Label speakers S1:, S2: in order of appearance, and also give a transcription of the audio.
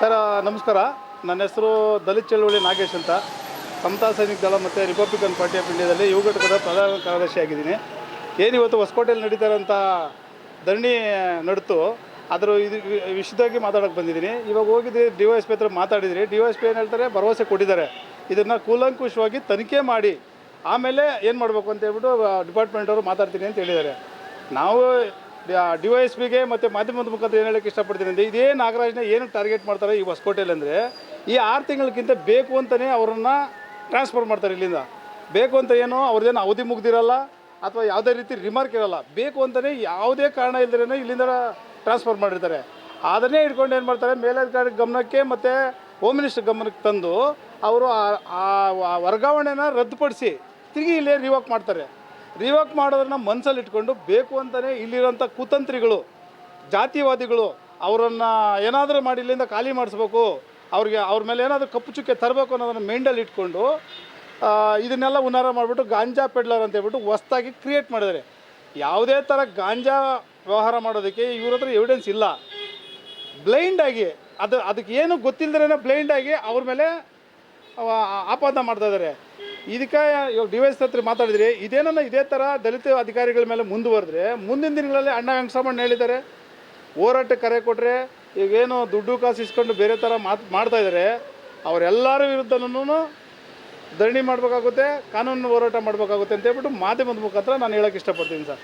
S1: Sir, ನಮಸ್ಕಾರ. ನನ್ನ ಹೆಸರು ದಲಿತ್ ಚಳುವಳಿ ನಾಗೇಶ್ ಅಂತ. ಸಮತಾ ಸೈನಿಕ ದಳ ಮತ್ತು ರಿಪಬ್ಲಿಕನ್ ಪಾರ್ಟಿ ಆಫ್ ಇಂಡಿಯಾದಲ್ಲಿ ಯುವ ಘಟಕದ ಪ್ರಧಾನ ಕಾರ್ಯದರ್ಶಿ ಆಗಿದ್ದೀನಿ. ಏನಿವತ್ತು ಹೊಸಕೋಟೆಯಲ್ಲಿ ನಡೀತಾರಂಥ ಧರಣಿ ನಡೆತು. ಅದರ ಇದು ವಿಷಯದಾಗಿ ಮಾತಾಡೋಕ್ಕೆ ಬಂದಿದ್ದೀನಿ. ಇವಾಗ ಹೋಗಿದ್ದೆ ಡಿ ವೈ ಎಸ್ ಪಿ ಹತ್ರ ಮಾತಾಡಿದ್ರಿ. ಡಿ ವೈ ಎಸ್ ಪಿ ಏನು ಹೇಳ್ತಾರೆ? ಭರವಸೆ ಕೊಟ್ಟಿದ್ದಾರೆ. ಇದನ್ನು ಕೂಲಂಕುಷವಾಗಿ ತನಿಖೆ ಮಾಡಿ, ಆಮೇಲೆ ಏನು ಮಾಡಬೇಕು ಅಂತ ಹೇಳ್ಬಿಟ್ಟು ಡಿಪಾರ್ಟ್ಮೆಂಟವರು ಮಾತಾಡ್ತೀನಿ ಅಂತ ಹೇಳಿದ್ದಾರೆ. ನಾವು ಡಿ ವೈ ಎಸ್ ಪಿಗೆ ಮತ್ತು ಮಾಧ್ಯಮದ ಮುಖಾಂತರ ಏನು ಹೇಳಕ್ಕೆ ಇಷ್ಟಪಡ್ತೀನಿ ಅಂದರೆ ಇದೇ ನಾಗರಾಜ್ನ ಏನು ಟಾರ್ಗೆಟ್ ಮಾಡ್ತಾರೆ ಈ ಹೊಸಕೋಟೆಯಲ್ಲಿ ಅಂದರೆ ಈ ಆರು ತಿಂಗಳಿಗಿಂತ ಬೇಕು ಅಂತಲೇ ಅವರನ್ನು ಟ್ರಾನ್ಸ್ಫರ್ ಮಾಡ್ತಾರೆ ಇಲ್ಲಿಂದ. ಬೇಕು ಅಂತ ಏನು ಅವ್ರದ್ದೇನು ಅವಧಿ ಮುಗ್ದಿರಲ್ಲ ಅಥವಾ ಯಾವುದೇ ರೀತಿ ರಿಮಾರ್ಕ್ ಇರಲ್ಲ. ಬೇಕು ಅಂತಲೇ ಯಾವುದೇ ಕಾರಣ ಇಲ್ಲದೇ ಇಲ್ಲಿಂದ ಟ್ರಾನ್ಸ್ಫರ್ ಮಾಡಿರ್ತಾರೆ. ಅದನ್ನೇ ಇಟ್ಕೊಂಡು ಏನು ಮಾಡ್ತಾರೆ ಮೇಲಧಿಕಾರಿ ಗಮನಕ್ಕೆ ಮತ್ತು ಹೋಮ್ ಮಿನಿಸ್ಟರ್ ಗಮನಕ್ಕೆ ತಂದು ಅವರು ಆ- ವರ್ಗಾವಣೆನ ರದ್ದುಪಡಿಸಿ ತಿರುಗಿ ಇಲ್ಲೇ ರಿವಾಕ್ ಮಾಡ್ತಾರೆ. ರಿವಾಕ್ ಮಾಡೋದನ್ನ ಮನಸ್ಸಲ್ಲಿ ಇಟ್ಕೊಂಡು ಬೇಕು ಅಂತಲೇ ಇಲ್ಲಿರೋಂಥ ಕುತಂತ್ರಿಗಳು, ಜಾತಿವಾದಿಗಳು ಅವರನ್ನು ಏನಾದರೂ ಮಾಡಿ ಇಲ್ಲಿಂದ ಖಾಲಿ ಮಾಡಿಸ್ಬೇಕು, ಅವ್ರಿಗೆ ಅವ್ರ ಮೇಲೆ ಏನಾದರೂ ಕಪ್ಪು ಚುಕ್ಕೆ ತರಬೇಕು ಅನ್ನೋದನ್ನು ಮೈಂಡಲ್ಲಿ ಇಟ್ಕೊಂಡು ಇದನ್ನೆಲ್ಲ ಉನ್ನಾರ ಮಾಡಿಬಿಟ್ಟು ಗಾಂಜಾ ಪೆಡ್ಲರ್ ಅಂತ ಹೇಳ್ಬಿಟ್ಟು ಹೊಸ್ದಾಗಿ ಕ್ರಿಯೇಟ್ ಮಾಡಿದ್ದಾರೆ. ಯಾವುದೇ ಥರ ಗಾಂಜಾ ವ್ಯವಹಾರ ಮಾಡೋದಕ್ಕೆ ಇವ್ರ ಹತ್ರ ಎವಿಡೆನ್ಸ್ ಇಲ್ಲ. ಬ್ಲೈಂಡಾಗಿ ಅದು, ಅದಕ್ಕೆ ಏನು ಬ್ಲೈಂಡ್ ಬ್ಲೈಂಡಾಗಿ ಅವ್ರ ಮೇಲೆ ಆಪಾದ ಆಪಾದನೆ ಮಾಡ್ತಾ ಇದ್ದಾರೆ. ಇದಕ್ಕೆ ಇವಾಗ ಡಿ ವೈಸ್ ಹತ್ರ ಮಾತಾಡಿದ್ರಿ. ಇದೇನನ್ನ ಇದೇ ಥರ ದಲಿತ ಅಧಿಕಾರಿಗಳ ಮೇಲೆ ಮುಂದುವರೆದ್ರೆ ಮುಂದಿನ ದಿನಗಳಲ್ಲಿ ಅಣ್ಣ ವೆಂಕಟರಮಣ್ಣ ಹೇಳಿದ್ದಾರೆ. ಹೋರಾಟಕ್ಕೆ ಕರೆ ಕೊಟ್ಟರೆ ಈಗೇನು ದುಡ್ಡು ಕಾಸು ಇಸ್ಕೊಂಡು ಬೇರೆ ಥರ ಮಾತು ಮಾಡ್ತಾ ಇದ್ದಾರೆ ಅವರೆಲ್ಲರ ವಿರುದ್ಧನೂ ಧರಣಿ ಮಾಡಬೇಕಾಗುತ್ತೆ ಕಾನೂನು ಹೋರಾಟ ಮಾಡಬೇಕಾಗುತ್ತೆ ಅಂತ ಹೇಳ್ಬಿಟ್ಟು ಮಾಧ್ಯಮದ ಮುಖಾಂತರ ನಾನು ಹೇಳೋಕ್ಕೆ ಇಷ್ಟಪಡ್ತೀನಿ ಸರ್.